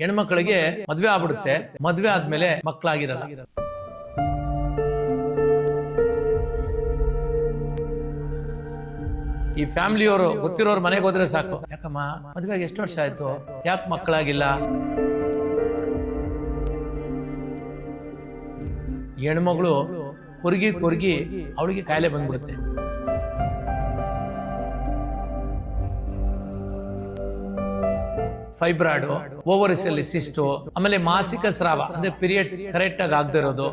ಹೆಣ್ಮಕ್ಳಿಗೆ ಮದ್ವೆ ಆಗ್ಬಿಡುತ್ತೆ. ಮದ್ವೆ ಆದ್ಮೇಲೆ ಮಕ್ಕಳಾಗಿರಲ್ಲ ಈ ಫ್ಯಾಮಿಲಿಯವರು ಗೊತ್ತಿರೋರು ಮನೆಗೆ ಹೋದ್ರೆ ಸಾಕು. ಯಾಕಮ್ಮ ಮದ್ವೆಗೆ ಎಷ್ಟು ವರ್ಷ ಆಯ್ತು? ಯಾಕೆ ಮಕ್ಕಳಾಗಿಲ್ಲ ಹೆಣ್ಮಗಳು ಕೊರ್ಗಿ ಕೊರ್ಗಿ ಅವಳಿಗೆ ಕಾಯಿಲೆ ಬಂದ್ಬಿಡುತ್ತೆ. ಫೈಬ್ರಾಯ್ಡು ಓವರಿಸ್ ಅಲ್ಲಿ ಸಿಸ್ಟು ಆಮೇಲೆ ಮಾಸಿಕ ಸ್ರಾವ, ಅಂದ್ರೆ ಪೀರಿಯಡ್ಸ್ ಕರೆಕ್ಟ್ ಆಗಿ ಆಗದಿರೋದು.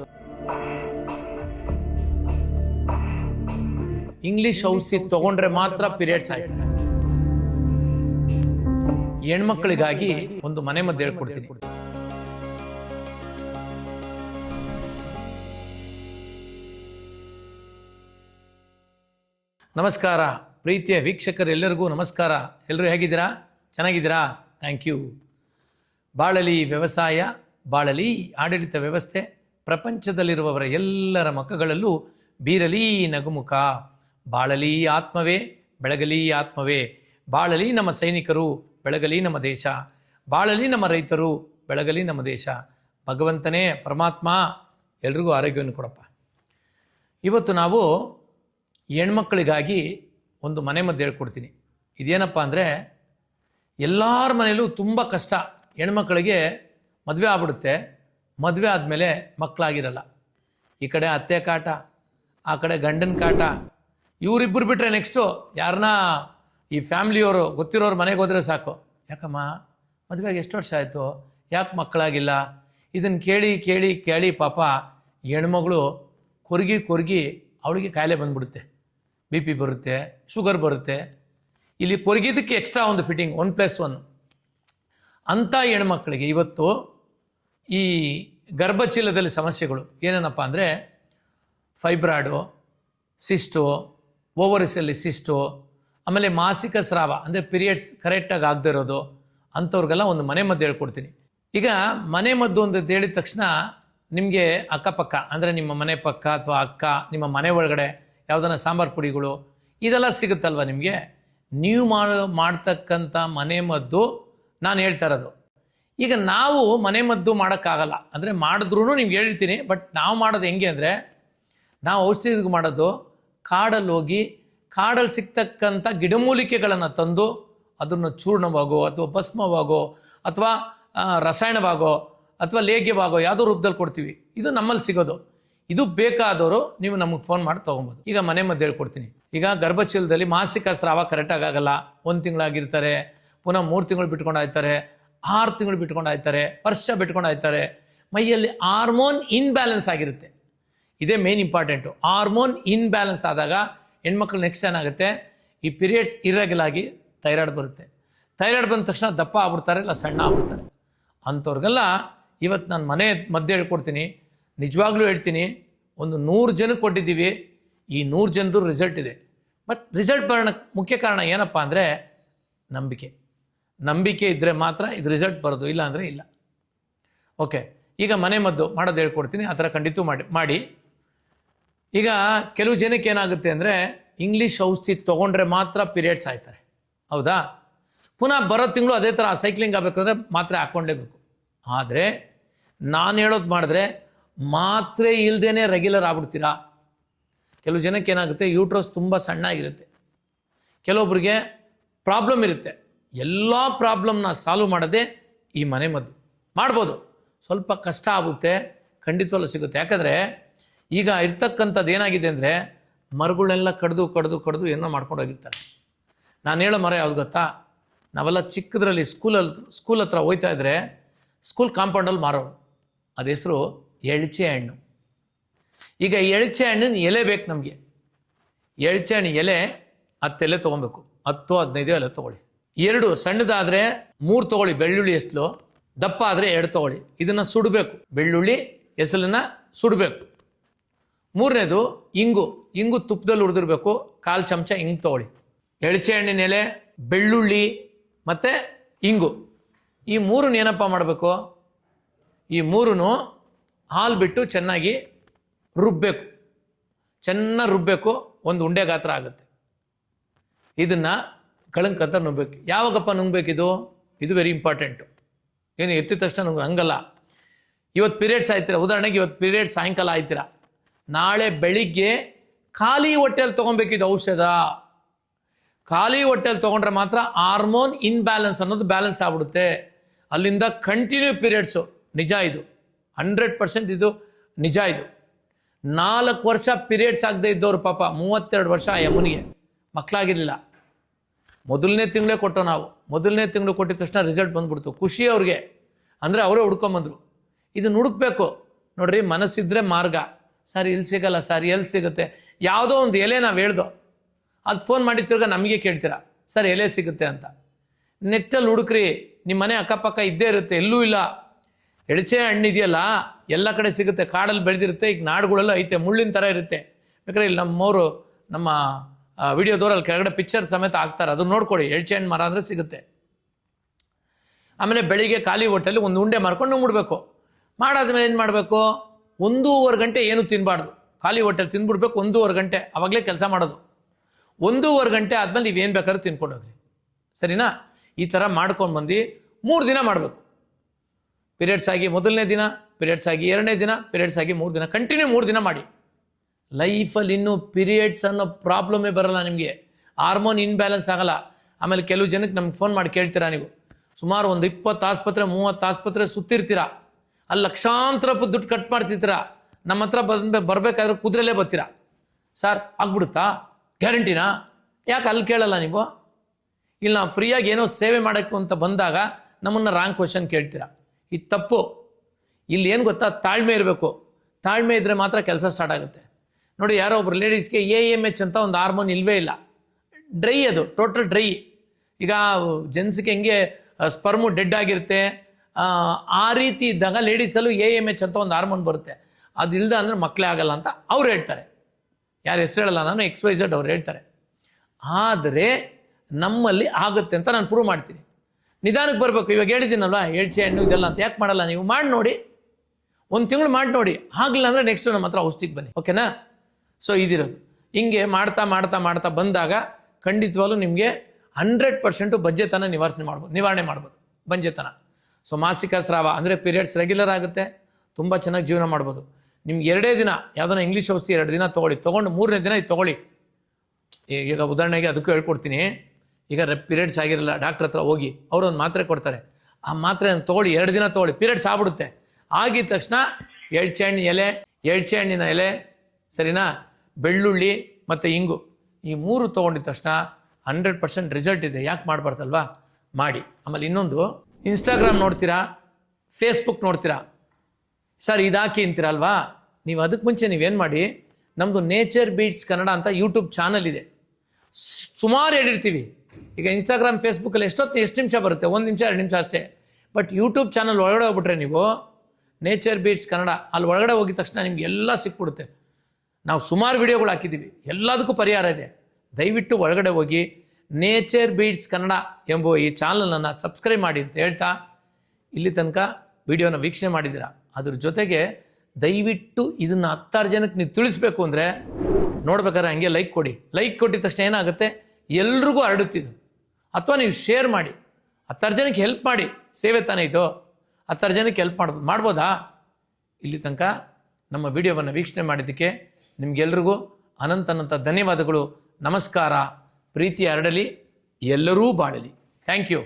ಇಂಗ್ಲಿಷ್ ಔಷಧಿ ತಗೊಂಡ್ರೆ ಮಾತ್ರ ಪೀರಿಯಡ್ಸ್ ಆಯ್ತು. ಹೆಣ್ಮಕ್ಳಿಗಾಗಿ ಒಂದು ಮನೆ ಮದ್ದು ಹೇಳ್ಕೊಡ್ತೀನಿ. ನಮಸ್ಕಾರ. ಪ್ರೀತಿಯ ವೀಕ್ಷಕರೆಲ್ಲರಿಗೂ ನಮಸ್ಕಾರ. ಎಲ್ಲರೂ ಹೇಗಿದ್ದೀರಾ? ಚೆನ್ನಾಗಿದ್ದೀರಾ? ಥ್ಯಾಂಕ್ ಯು ಬಾಳಲಿ ವ್ಯವಸಾಯ, ಬಾಳಲಿ ಆಡಳಿತ ವ್ಯವಸ್ಥೆ, ಪ್ರಪಂಚದಲ್ಲಿರುವವರ ಎಲ್ಲರ ಮಕ್ಕಗಳಲ್ಲೂ ಬೀರಲಿ ನಗುಮುಖ. ಬಾಳಲಿ ಆತ್ಮವೇ, ಬೆಳಗಲಿ ಆತ್ಮವೇ. ಬಾಳಲಿ ನಮ್ಮ ಸೈನಿಕರು, ಬೆಳಗಲಿ ನಮ್ಮ ದೇಶ. ಬಾಳಲಿ ನಮ್ಮ ರೈತರು, ಬೆಳಗಲಿ ನಮ್ಮ ದೇಶ. ಭಗವಂತನೇ, ಪರಮಾತ್ಮ, ಎಲ್ರಿಗೂ ಆರೋಗ್ಯವನ್ನು ಕೊಡಪ್ಪ. ಇವತ್ತು ನಾವು ಹೆಣ್ಮಕ್ಕಳಿಗಾಗಿ ಒಂದು ಮನೆ ಮದ್ದು ಹೇಳ್ಕೊಡ್ತೀನಿ. ಇದೇನಪ್ಪ ಅಂದರೆ ಎಲ್ಲರ ಮನೆಯಲ್ಲೂ ತುಂಬ ಕಷ್ಟ. ಹೆಣ್ಮಕ್ಳಿಗೆ ಮದುವೆ ಆಗ್ಬಿಡುತ್ತೆ. ಮದುವೆ ಆದಮೇಲೆ ಮಕ್ಕಳಾಗಿರಲ್ಲ ಈ ಕಡೆ ಅತ್ತೆ ಕಾಟ, ಆ ಕಡೆ ಗಂಡನ ಕಾಟ ಇವರಿಬ್ಬರು ಬಿಟ್ಟರೆ ನೆಕ್ಸ್ಟು ಯಾರನ್ನ ಈ ಫ್ಯಾಮ್ಲಿಯವರು ಗೊತ್ತಿರೋರು ಮನೆಗೆ ಹೋದರೆ ಸಾಕು. ಯಾಕಮ್ಮ? ಮದುವೆಗೆ ಎಷ್ಟು ವರ್ಷ ಆಯಿತು? ಯಾಕೆ ಮಕ್ಕಳಾಗಿಲ್ಲ ಇದನ್ನು ಕೇಳಿ ಕೇಳಿ ಕೇಳಿ ಪಾಪ ಹೆಣ್ಮಗಳು ಕೊರಗಿ ಕೊರಗಿ ಅವಳಿಗೆ ಕಾಯಿಲೆ ಬಂದ್ಬಿಡುತ್ತೆ. ಬಿ ಪಿ ಬರುತ್ತೆ ಶುಗರ್ ಬರುತ್ತೆ. ಇಲ್ಲಿ ಕೊರಗಿದ್ದಕ್ಕೆ ಎಕ್ಸ್ಟ್ರಾ ಒಂದು ಫಿಟ್ಟಿಂಗ್ ಒನ್ ಪ್ಲಸ್ ಒನ್ ಅಂಥ ಹೆಣ್ಮಕ್ಳಿಗೆ ಇವತ್ತು ಈ ಗರ್ಭಚೀಲದಲ್ಲಿ ಸಮಸ್ಯೆಗಳು ಏನೇನಪ್ಪ ಅಂದರೆ ಫೈಬ್ರಾಯ್ಡು ಸಿಸ್ಟು ಓವರಿಸಲ್ಲಿ ಸಿಸ್ಟು ಆಮೇಲೆ ಮಾಸಿಕ ಸ್ರಾವ, ಅಂದರೆ ಪೀರಿಯಡ್ಸ್ ಕರೆಕ್ಟಾಗಿ ಆಗದೆ ಇರೋದು ಅಂಥವ್ರಿಗೆಲ್ಲ ಒಂದು ಮನೆ ಮದ್ದು ಹೇಳ್ಕೊಡ್ತೀನಿ. ಈಗ ಮನೆ ಮದ್ದು ಅಂತ ಹೇಳಿದ ತಕ್ಷಣ ನಿಮಗೆ ಅಕ್ಕಪಕ್ಕ, ಅಂದರೆ ನಿಮ್ಮ ಮನೆ ಪಕ್ಕ ಅಥವಾ ಅಕ್ಕ, ನಿಮ್ಮ ಮನೆ ಒಳಗಡೆ ಯಾವುದನ್ನ ಸಾಂಬಾರು ಪುಡಿಗಳು, ಇದೆಲ್ಲ ಸಿಗುತ್ತಲ್ವ ನಿಮಗೆ? ನೀವು ಮಾಡೋ, ಮಾಡ್ತಕ್ಕಂಥ ಮನೆ ಮದ್ದು ನಾನು ಹೇಳ್ತಾ ಇರೋದು. ಈಗ ನಾವು ಮನೆ ಮದ್ದು ಮಾಡೋಕ್ಕಾಗಲ್ಲ. ಅಂದರೆ ಮಾಡಿದ್ರೂ ನಿಮ್ಗೆ ಹೇಳ್ತೀನಿ, ಬಟ್ ನಾವು ಮಾಡೋದು ಹೆಂಗೆ ಅಂದರೆ, ನಾವು ಔಷಧಿಗೆ ಮಾಡೋದು, ಕಾಡಲ್ಲಿ ಹೋಗಿ, ಕಾಡಲ್ಲಿ ಸಿಗ್ತಕ್ಕಂಥ ಗಿಡಮೂಲಿಕೆಗಳನ್ನು ತಂದು ಅದನ್ನು ಚೂರ್ಣವಾಗೋ ಅಥವಾ ಭಸ್ಮವಾಗೋ ಅಥವಾ ರಸಾಯನವಾಗೋ ಅಥವಾ ಲೇಗ್ಯವಾಗೋ ಯಾವುದೋ ರೂಪದಲ್ಲಿ ಕೊಡ್ತೀವಿ. ಇದು ನಮ್ಮಲ್ಲಿ ಸಿಗೋದು. ಇದು ಬೇಕಾದವರು ನೀವು ನಮಗೆ ಫೋನ್ ಮಾಡಿ ತೊಗೊಬೋದು. ಈಗ ಮನೆ ಮದ್ದು ಹೇಳ್ಕೊಡ್ತೀನಿ. ಈಗ ಗರ್ಭಚೀಲದಲ್ಲಿ ಮಾಸಿಕ ಸ್ರಾವ ಕರೆಕ್ಟಾಗಿ ಆಗಲ್ಲ. ಒಂದು ತಿಂಗಳಾಗಿರ್ತಾರೆ, ಪುನಃ ಮೂರು ತಿಂಗಳು ಬಿಟ್ಕೊಂಡು ಆಯ್ತಾರೆ ಆರು ತಿಂಗಳು ಬಿಟ್ಕೊಂಡು ಆಯ್ತಾರೆ ವರ್ಷ ಬಿಟ್ಕೊಂಡು ಆಯ್ತಾರೆ ಮೈಯಲ್ಲಿ ಹಾರ್ಮೋನ್ ಇನ್ಬ್ಯಾಲೆನ್ಸ್ ಆಗಿರುತ್ತೆ. ಇದೇ ಮೇನ್ ಇಂಪಾರ್ಟೆಂಟು ಹಾರ್ಮೋನ್ ಇನ್ಬ್ಯಾಲೆನ್ಸ್ ಆದಾಗ ಹೆಣ್ಮಕ್ಳು ನೆಕ್ಸ್ಟ್ ಏನಾಗುತ್ತೆ? ಈ ಪೀರಿಯಡ್ಸ್ ಇರ್ರೆಗ್ಯುಲರ್ ಆಗಿ ಥೈರಾಯ್ಡ್ ಬರುತ್ತೆ. ಥೈರಾಯ್ಡ್ ಬಂದ ತಕ್ಷಣ ದಪ್ಪ ಆಗ್ಬಿಡ್ತಾರೆ, ಇಲ್ಲ ಸಣ್ಣ ಆಗ್ಬಿಡ್ತಾರೆ. ಅಂಥವ್ರಿಗೆಲ್ಲ ಇವತ್ತು ನಾನು ಮನೆ ಮದ್ದು ಹೇಳ್ಕೊಡ್ತೀನಿ. ನಿಜವಾಗ್ಲೂ ಹೇಳ್ತೀನಿ, ಒಂದು ನೂರು ಜನಕ್ಕೆ ಕೊಟ್ಟಿದ್ದೀವಿ, ಈ ನೂರು ಜನದ್ದು ರಿಸಲ್ಟ್ ಇದೆ. ಬಟ್ ರಿಸಲ್ಟ್ ಬರೋಣಕ್ಕೆ ಮುಖ್ಯ ಕಾರಣ ಏನಪ್ಪ ಅಂದರೆ ನಂಬಿಕೆ. ನಂಬಿಕೆ ಇದ್ದರೆ ಮಾತ್ರ ಇದು ರಿಸಲ್ಟ್ ಬರೋದು, ಇಲ್ಲ ಅಂದರೆ ಇಲ್ಲ. ಓಕೆ ಈಗ ಮನೆ ಮದ್ದು ಮಾಡೋದು ಹೇಳ್ಕೊಡ್ತೀನಿ, ಆ ಥರ ಖಂಡಿತ ಮಾಡಿ ಮಾಡಿ. ಈಗ ಕೆಲವು ಜನಕ್ಕೆ ಏನಾಗುತ್ತೆ ಅಂದರೆ ಇಂಗ್ಲೀಷ್ ಔಷಧಿ ತೊಗೊಂಡ್ರೆ ಮಾತ್ರ ಪೀರಿಯಡ್ಸ್ ಆಯ್ತಾರೆ. ಹೌದಾ? ಪುನಃ ಬರೋ ತಿಂಗಳು ಅದೇ ಥರ ಸೈಕ್ಲಿಂಗ್ ಆಗಬೇಕಂದ್ರೆ ಮಾತ್ರ ಮಾತ್ರೆ ಹಾಕ್ಕೊಂಡೇಬೇಕು ಆದರೆ ನಾನು ಹೇಳೋದು ಮಾಡಿದ್ರೆ ಮಾತ್ರೆ ಇಲ್ಲದೇ ರೆಗ್ಯುಲರ್ ಆಗ್ಬಿಡ್ತೀರಾ? ಕೆಲವು ಜನಕ್ಕೆ ಏನಾಗುತ್ತೆ ಯೂಟ್ರಸ್ ತುಂಬ ಸಣ್ಣ ಆಗಿರುತ್ತೆ ಕೆಲವೊಬ್ಬರಿಗೆ ಪ್ರಾಬ್ಲಮ್ ಇರುತ್ತೆ. ಎಲ್ಲ ಪ್ರಾಬ್ಲಮ್ನ ಸಾಲ್ವ್ ಮಾಡೋದೇ ಈ ಮನೆ ಮದ್ದು. ಮಾಡ್ಬೋದು. ಸ್ವಲ್ಪ ಕಷ್ಟ ಆಗುತ್ತೆ ಖಂಡಿತವಲ್ಲ ಸಿಗುತ್ತೆ. ಯಾಕಂದರೆ ಈಗ ಇರ್ತಕ್ಕಂಥದ್ದು ಏನಾಗಿದೆ ಅಂದರೆ ಮರಗಳೆಲ್ಲ ಕಡ್ದು ಕಡ್ದು ಕಡ್ದು ಏನೋ ಮಾಡ್ಕೊಂಡು ಹೋಗಿರ್ತಾರೆ. ನಾನು ಹೇಳೋ ಮರ ಯಾವ್ದು ಗೊತ್ತಾ? ನಾವೆಲ್ಲ ಚಿಕ್ಕದ್ರಲ್ಲಿ ಸ್ಕೂಲಲ್ಲಿ ಸ್ಕೂಲ್ ಹತ್ರ ಹೋಯ್ತಾ ಇದ್ರೆ ಸ್ಕೂಲ್ ಕಾಂಪೌಂಡಲ್ಲಿ ಮಾರೋರು. ಅದು ಹೆಸರು ಎಳ್ಚೆ ಹಣ್ಣು. ಈಗ ಎಳ್ಚೆ ಹಣ್ಣಿನ ಎಲೆ ಬೇಕು ನಮಗೆ. ಎಳ್ಚೆ ಹಣ್ಣು ಎಲೆ ಹತ್ತೆಲೆ ತೊಗೊಬೇಕು. ಹತ್ತು, ಹದಿನೈದು ಎಲೆ ತೊಗೊಳ್ಳಿ. ಎರಡು ಸಣ್ಣದಾದರೆ ಮೂರು ತೊಗೊಳ್ಳಿ, ಬೆಳ್ಳುಳ್ಳಿ ಎಸ್ಲು ದಪ್ಪ ಆದರೆ ಎರಡು ತೊಗೊಳ್ಳಿ. ಇದನ್ನು ಸುಡಬೇಕು. ಬೆಳ್ಳುಳ್ಳಿ ಎಸಲನ್ನ ಸುಡಬೇಕು. ಮೂರನೇದು ಇಂಗು. ಇಂಗು ತುಪ್ಪದಲ್ಲಿ ಹುರಿದಿರ್ಬೇಕು. ಕಾಲು ಚಮಚ ಹಿಂಗೆ ತೊಗೊಳ್ಳಿ. ಎಳ್ಚೆ ಹಣ್ಣಿನ ಎಲೆ, ಬೆಳ್ಳುಳ್ಳಿ ಮತ್ತು ಇಂಗು. ಈ ಮೂರನ್ನ ಏನಪ್ಪ ಮಾಡಬೇಕು? ಈ ಮೂರೂ ಹಾಲು ಬಿಟ್ಟು ಚೆನ್ನಾಗಿ ರುಬ್ಬಬೇಕು ಚೆನ್ನಾಗಿ ರುಬ್ಬಬೇಕು ಒಂದು ಉಂಡೆ ಗಾತ್ರ ಆಗುತ್ತೆ. ಇದನ್ನು ಕಳಂಕಂತ ನುಂಗ್ಬೇಕು. ಯಾವಾಗಪ್ಪ ನುಂಗ್ಬೇಕಿದು? ಇದು ವೆರಿ ಇಂಪಾರ್ಟೆಂಟು ಏನು ಎತ್ತಿದ ತಕ್ಷಣ ನಂಗೆ, ಹಂಗಲ್ಲ. ಇವತ್ತು ಪೀರಿಯಡ್ಸ್ ಆಯ್ತೀರ? ಉದಾಹರಣೆಗೆ ಇವತ್ತು ಪೀರಿಯಡ್ಸ್ ಸಾಯಂಕಾಲ ಆಯ್ತೀರ? ನಾಳೆ ಬೆಳಿಗ್ಗೆ ಖಾಲಿ ಹೊಟ್ಟೆಯಲ್ಲಿ ತೊಗೊಬೇಕಿದ್ದು ಔಷಧ. ಖಾಲಿ ಹೊಟ್ಟೆಯಲ್ಲಿ ತೊಗೊಂಡ್ರೆ ಮಾತ್ರ ಹಾರ್ಮೋನ್ ಇನ್ಬ್ಯಾಲೆನ್ಸ್ ಅನ್ನೋದು ಬ್ಯಾಲೆನ್ಸ್ ಆಗ್ಬಿಡುತ್ತೆ. ಅಲ್ಲಿಂದ ಕಂಟಿನ್ಯೂ ಪೀರಿಯಡ್ಸು ನಿಜ ಇದು. ಹಂಡ್ರೆಡ್ ಪರ್ಸೆಂಟ್ ಇದು ನಿಜ ಇದು. ನಾಲ್ಕು ವರ್ಷ ಪೀರಿಯಡ್ಸ್ ಆಗದೆ ಇದ್ದವರು ಪಾಪ, ಮೂವತ್ತೆರಡು ವರ್ಷ ಆ ಯಮುನಿಗೆ. ಮಕ್ಕಳಾಗಿರಲಿಲ್ಲ ಮೊದಲನೇ ತಿಂಗಳೇ ಕೊಟ್ಟೋ ನಾವು. ಮೊದಲನೇ ತಿಂಗಳು ಕೊಟ್ಟಿದ ತಕ್ಷಣ ರಿಸಲ್ಟ್ ಬಂದ್ಬಿಡ್ತು. ಖುಷಿ ಅವ್ರಿಗೆ. ಅಂದರೆ ಅವರೇ ಹುಡ್ಕೊಂಬಂದರು. ಇದನ್ನು ಹುಡುಕ್ಬೇಕು. ನೋಡ್ರಿ, ಮನಸ್ಸಿದ್ರೆ ಮಾರ್ಗ. ಸರ್, ಎಲ್ಲಿ ಸಿಗಲ್ಲ, ಸರ್, ಎಲ್ಲಿ ಸಿಗುತ್ತೆ? ಯಾವುದೋ ಒಂದು ಎಲೆ ನಾವು ಹೇಳ್ದೋ. ಅದು ಫೋನ್ ಮಾಡಿ ತಿರ್ಗ ನಮಗೆ ಕೇಳ್ತೀರಾ? ಸರ್, ಎಲೆ ಸಿಗುತ್ತೆ ಅಂತ. ನೆಟ್ಟಲ್ಲಿ ಹುಡುಕ್ರಿ. ನಿಮ್ಮ ಮನೆ ಅಕ್ಕಪಕ್ಕ ಇದ್ದೇ ಇರುತ್ತೆ. ಎಲ್ಲೂ ಇಲ್ಲ. ಎಳಚೆ ಹಣ್ಣಿದೆಯಲ್ಲ ಎಲ್ಲ ಕಡೆ ಸಿಗುತ್ತೆ, ಕಾಡಲ್ಲಿ ಬೆಳೆದಿರುತ್ತೆ, ಈಗ ನಾಡುಗಳೆಲ್ಲ ಐತೆ, ಮುಳ್ಳಿನ ಥರ ಇರುತ್ತೆ. ಬೇಕಾದ್ರೆ ಇಲ್ಲಿ ನಮ್ಮವರು, ನಮ್ಮ ವಿಡಿಯೋದವ್ರಲ್ಲಿ ಕೆಳಗಡೆ ಪಿಕ್ಚರ್ ಸಮೇತ ಹಾಕ್ತಾರೆ. ಅದನ್ನ ನೋಡ್ಕೊಡಿ, ಎಳ್ಚೆ ಹಣ್ಣು ಮರ ಅಂದರೆ ಸಿಗುತ್ತೆ. ಆಮೇಲೆ ಬೆಳಿಗ್ಗೆ ಖಾಲಿ ಹೊಟ್ಟೆಲಿ ಒಂದು ಉಂಡೆ ಮಾರ್ಕೊಂಡು ನುಂಗ್ಬಿಡ್ಬೇಕು. ಮಾಡಾದ್ಮೇಲೆ ಏನು ಮಾಡಬೇಕು? ಒಂದೂವರೆ ಗಂಟೆ ಏನು ತಿನ್ನಬಾರ್ದು ಖಾಲಿ ಹೊಟ್ಟೆಲಿ ತಿಂದ್ಬಿಡ್ಬೇಕು ಒಂದೂವರೆ ಗಂಟೆ. ಅವಾಗಲೇ ಕೆಲಸ ಮಾಡೋದು. ಒಂದೂವರೆ ಗಂಟೆ ಆದಮೇಲೆ ನೀವೇನು ಬೇಕಾದ್ರೂ ತಿನ್ಕೊಂಡೋಗ್ರಿ. ಸರಿನಾ? ಈ ಥರ ಮಾಡ್ಕೊಂಡು ಬಂದು ಮೂರು ದಿನ ಮಾಡಬೇಕು. ಪೀರಿಯಡ್ಸ್ ಆಗಿ ಮೊದಲನೇ ದಿನ ಪೀರಿಯಡ್ಸ್ ಆಗಿ ಎರಡನೇ ದಿನ ಪೀರಿಯಡ್ಸ್ ಆಗಿ ಮೂರು ದಿನ. ಕಂಟಿನ್ಯೂ ಮೂರು ದಿನ ಮಾಡಿ. ಲೈಫಲ್ಲಿ ಇನ್ನೂ ಪೀರಿಯಡ್ಸ್ ಅನ್ನೋ ಪ್ರಾಬ್ಲಮೇ ಬರಲ್ಲ ನಿಮಗೆ. ಹಾರ್ಮೋನ್ ಇನ್ಬ್ಯಾಲೆನ್ಸ್ ಆಗಲ್ಲ. ಆಮೇಲೆ ಕೆಲವು ಜನಕ್ಕೆ ನಮ್ಗೆ ಫೋನ್ ಮಾಡಿ ಕೇಳ್ತೀರಾ ನೀವು? ಸುಮಾರು ಒಂದು ಇಪ್ಪತ್ತು ಆಸ್ಪತ್ರೆ, ಮೂವತ್ತು ಆಸ್ಪತ್ರೆ ಸುತ್ತಿರ್ತೀರಾ? ಅಲ್ಲಿ ಲಕ್ಷಾಂತರ ದುಡ್ಡು ಕಟ್ ಮಾಡ್ತಿರ್ತೀರಾ? ನಮ್ಮ ಹತ್ರ ಬಂದ ಬರಬೇಕಾದ್ರೆ ಕುದುರೆಲೇ ಬರ್ತೀರಾ? ಸರ್ ಆಗ್ಬಿಡುತ್ತಾ? ಗ್ಯಾರಂಟಿನಾ ಯಾಕೆ ಅಲ್ಲಿ ಕೇಳಲ್ಲ ನೀವು? ಇಲ್ಲಿ ನಾವು ಫ್ರೀಯಾಗಿ ಏನೋ ಸೇವೆ ಮಾಡೋಕ್ಕೂ ಅಂತ ಬಂದಾಗ ನಮ್ಮನ್ನು ರಾಂಗ್ ಕ್ವಶನ್ ಕೇಳ್ತೀರಾ? ಇದು ತಪ್ಪು. ಇಲ್ಲಿ ಏನು ಗೊತ್ತಾ? ತಾಳ್ಮೆ ಇರಬೇಕು. ತಾಳ್ಮೆ ಇದ್ದರೆ ಮಾತ್ರ ಕೆಲಸ ಸ್ಟಾರ್ಟ್ ಆಗುತ್ತೆ. ನೋಡಿ ಯಾರೋ ಒಬ್ರು ಲೇಡೀಸ್ಗೆ ಎ ಎಂ ಎಚ್ ಅಂತ ಒಂದು ಹಾರ್ಮೋನ್ ಇಲ್ಲವೇ ಇಲ್ಲ. ಡ್ರೈ ಅದು ಟೋಟಲ್ ಡ್ರೈ ಈಗ ಜೆಂಟ್ಸ್ಗೆ ಹೆಂಗೆ ಸ್ಪರ್ಮು ಡೆಡ್ ಆಗಿರುತ್ತೆ ಆ, ರೀತಿ ಇದ್ದಾಗ ಲೇಡೀಸಲ್ಲೂ ಎ ಎಂ ಎಚ್ ಅಂತ ಒಂದು ಹಾರ್ಮೋನ್ ಬರುತ್ತೆ. ಅದು ಇಲ್ಲದ ಅಂದರೆ ಮಕ್ಕಳೇ ಆಗಲ್ಲ ಅಂತ ಅವ್ರು ಹೇಳ್ತಾರೆ. ಯಾರು ಹೆಸರು ಹೇಳಲ್ಲ ನಾನು ಎಕ್ಸ್ ವೈ ಅವ್ರು ಹೇಳ್ತಾರೆ. ಆದರೆ ನಮ್ಮಲ್ಲಿ ಆಗುತ್ತೆ ಅಂತ ನಾನು ಪ್ರೂವ್ ಮಾಡ್ತೀನಿ. ನಿಧಾನಕ್ಕೆ ಬರಬೇಕು. ಇವಾಗ ಹೇಳಿದ್ದೀನಲ್ವಾ ಎಳ್ಚೆ ಹಣ್ಣು ಇದೆಲ್ಲ ಅಂತ. ಯಾಕೆ ಮಾಡಲ್ಲ? ನೀವು ಮಾಡಿ ನೋಡಿ. ಒಂದು ತಿಂಗಳು ಮಾಡಿ ನೋಡಿ. ಆಗಲಿಲ್ಲ ಅಂದರೆ ನೆಕ್ಸ್ಟು ನಮ್ಮ ಹತ್ರ ಔಷಧಿಗೆ ಬನ್ನಿ. ಓಕೆನಾ ಸೊ ಇದಿರೋದು. ಹಿಂಗೆ ಮಾಡ್ತಾ ಮಾಡ್ತಾ ಮಾಡ್ತಾ ಬಂದಾಗ ಖಂಡಿತವಾಗ್ಲೂ ನಿಮಗೆ ಹಂಡ್ರೆಡ್ ಪರ್ಸೆಂಟು ಬಜೆತನ ನಿವಾರಣೆ ಮಾಡ್ಬೋದು. ನಿವಾರಣೆ ಮಾಡ್ಬೋದು. ಬಂಜೆತನ. ಸೊ ಮಾಸಿಕ ಸ್ರಾವ ಅಂದರೆ ಪೀರಿಯಡ್ಸ್ ರೆಗ್ಯುಲರ್ ಆಗುತ್ತೆ. ತುಂಬ ಚೆನ್ನಾಗಿ ಜೀವನ ಮಾಡ್ಬೋದು. ನಿಮ್ಗೆ ಎರಡೇ ದಿನ ಯಾವುದನ್ನ ಇಂಗ್ಲೀಷ್ ಔಷಧಿ ಎರಡು ದಿನ ತೊಗೊಳ್ಳಿ. ತೊಗೊಂಡು ಮೂರನೇ ದಿನ ಇದು ತೊಗೊಳ್ಳಿ. ಈಗ ಉದಾಹರಣೆಗೆ ಅದಕ್ಕೂ ಹೇಳ್ಕೊಡ್ತೀನಿ. ಈಗ ಪೀರಿಯಡ್ಸ್ ಆಗಿರಲ್ಲ ಡಾಕ್ಟ್ರ್ ಹತ್ರ ಹೋಗಿ ಅವರು ಒಂದು ಮಾತ್ರೆ ಕೊಡ್ತಾರೆ. ಆ ಮಾತ್ರೆ ತೊಗೊಳ್ಳಿ, ಎರಡು ದಿನ ತೊಗೊಳ್ಳಿ ಪೀರಿಯಡ್ಸ್ ಆಗ್ಬಿಡುತ್ತೆ. ಆಗಿದ ತಕ್ಷಣ ಎಳ್ಚೆ ಹಣ್ಣಿನ ಎಲೆ ಎಳ್ಚೆ ಹಣ್ಣಿನ ಎಲೆ, ಸರಿನಾ? ಬೆಳ್ಳುಳ್ಳಿ ಮತ್ತು ಇಂಗು. ಈ ಮೂರು ತೊಗೊಂಡಿದ ತಕ್ಷಣ ಹಂಡ್ರೆಡ್ ಪರ್ಸೆಂಟ್ ರಿಸಲ್ಟ್ ಇದೆ. ಯಾಕೆ ಮಾಡಬಾರ್ದಲ್ವಾ? ಮಾಡಿ. ಆಮೇಲೆ ಇನ್ನೊಂದು ಇನ್ಸ್ಟಾಗ್ರಾಮ್ ನೋಡ್ತೀರಾ? ಫೇಸ್ಬುಕ್ ನೋಡ್ತೀರಾ? ಸರ್ ಇದಾಕಿ ಅಂತೀರಲ್ವಾ? ನೀವು ಅದಕ್ಕೆ ಮುಂಚೆ ನೀವೇನು ಮಾಡಿ ನಮ್ಮದು ನೇಚರ್ ಬೀಟ್ಸ್ ಕನ್ನಡ ಅಂತ ಯೂಟ್ಯೂಬ್ ಚಾನಲ್ ಇದೆ. ಸುಮಾರು ಹೇಳಿರ್ತೀವಿ. ಈಗ ಇನ್ಸ್ಟಾಗ್ರಾಮ್ ಫೇಸ್ಬುಕ್ಕಲ್ಲಿ ಎಷ್ಟೊತ್ತು ಎಷ್ಟು ನಿಮಿಷ ಬರುತ್ತೆ? ಒಂದು ನಿಮಿಷ, ಎರಡು ನಿಮಿಷ ಅಷ್ಟೇ. ಬಟ್ ಯೂಟ್ಯೂಬ್ ಚಾನಲ್ ಒಳಗಡೆ ಹೋಗ್ಬಿಟ್ರೆ ನೀವು ನೇಚರ್ ಬೀಟ್ಸ್ ಕನ್ನಡ ಅಲ್ಲಿ ಒಳಗಡೆ ಹೋಗಿದ ತಕ್ಷಣ ನಿಮ್ಗೆ ಎಲ್ಲ ಸಿಕ್ಬಿಡುತ್ತೆ. ನಾವು ಸುಮಾರು ವಿಡಿಯೋಗಳು ಹಾಕಿದ್ದೀವಿ. ಎಲ್ಲದಕ್ಕೂ ಪರಿಹಾರ ಇದೆ. ದಯವಿಟ್ಟು ಒಳಗಡೆ ಹೋಗಿ ನೇಚರ್ ಬೀಟ್ಸ್ ಕನ್ನಡ ಎಂಬ ಈ ಚಾನಲನ್ನು ಸಬ್ಸ್ಕ್ರೈಬ್ ಮಾಡಿ ಅಂತ ಹೇಳ್ತಾ ಇಲ್ಲಿ ತನಕ ವಿಡಿಯೋನ ವೀಕ್ಷಣೆ ಮಾಡಿದ್ದೀರಾ. ಅದ್ರ ಜೊತೆಗೆ ದಯವಿಟ್ಟು ಇದನ್ನು ಹತ್ತಾರು ಜನಕ್ಕೆ ನೀವು ತಿಳಿಸ್ಬೇಕು ಅಂದರೆ ನೋಡ್ಬೇಕಾದ್ರೆ ಹಂಗೆ ಲೈಕ್ ಕೊಡಿ. ಲೈಕ್ ಕೊಟ್ಟಿದ ತಕ್ಷಣ ಏನಾಗುತ್ತೆ? ಎಲ್ರಿಗೂ ಹರಡುತ್ತಿದ್ದು ಅಥವಾ ನೀವು ಶೇರ್ ಮಾಡಿ ಹತ್ತಾರು ಜನಕ್ಕೆ ಹೆಲ್ಪ್ ಮಾಡಿ, ಸೇವೆ ತಾನೇ ಇದು? ಹತ್ತಾರು ಜನಕ್ಕೆ ಹೆಲ್ಪ್ ಮಾಡ್ಬೋದು. ಮಾಡ್ಬೋದಾ? ಇಲ್ಲಿ ತನಕ ನಮ್ಮ ವಿಡಿಯೋವನ್ನು ವೀಕ್ಷಣೆ ಮಾಡಿದ್ದಕ್ಕೆ ನಿಮಗೆಲ್ರಿಗೂ ಅನಂತ ಅನಂತ ಧನ್ಯವಾದಗಳು. ನಮಸ್ಕಾರ. ಪ್ರೀತಿ ಹರಡಲಿ. ಎಲ್ಲರೂ ಬಾಳಲಿ. Thank you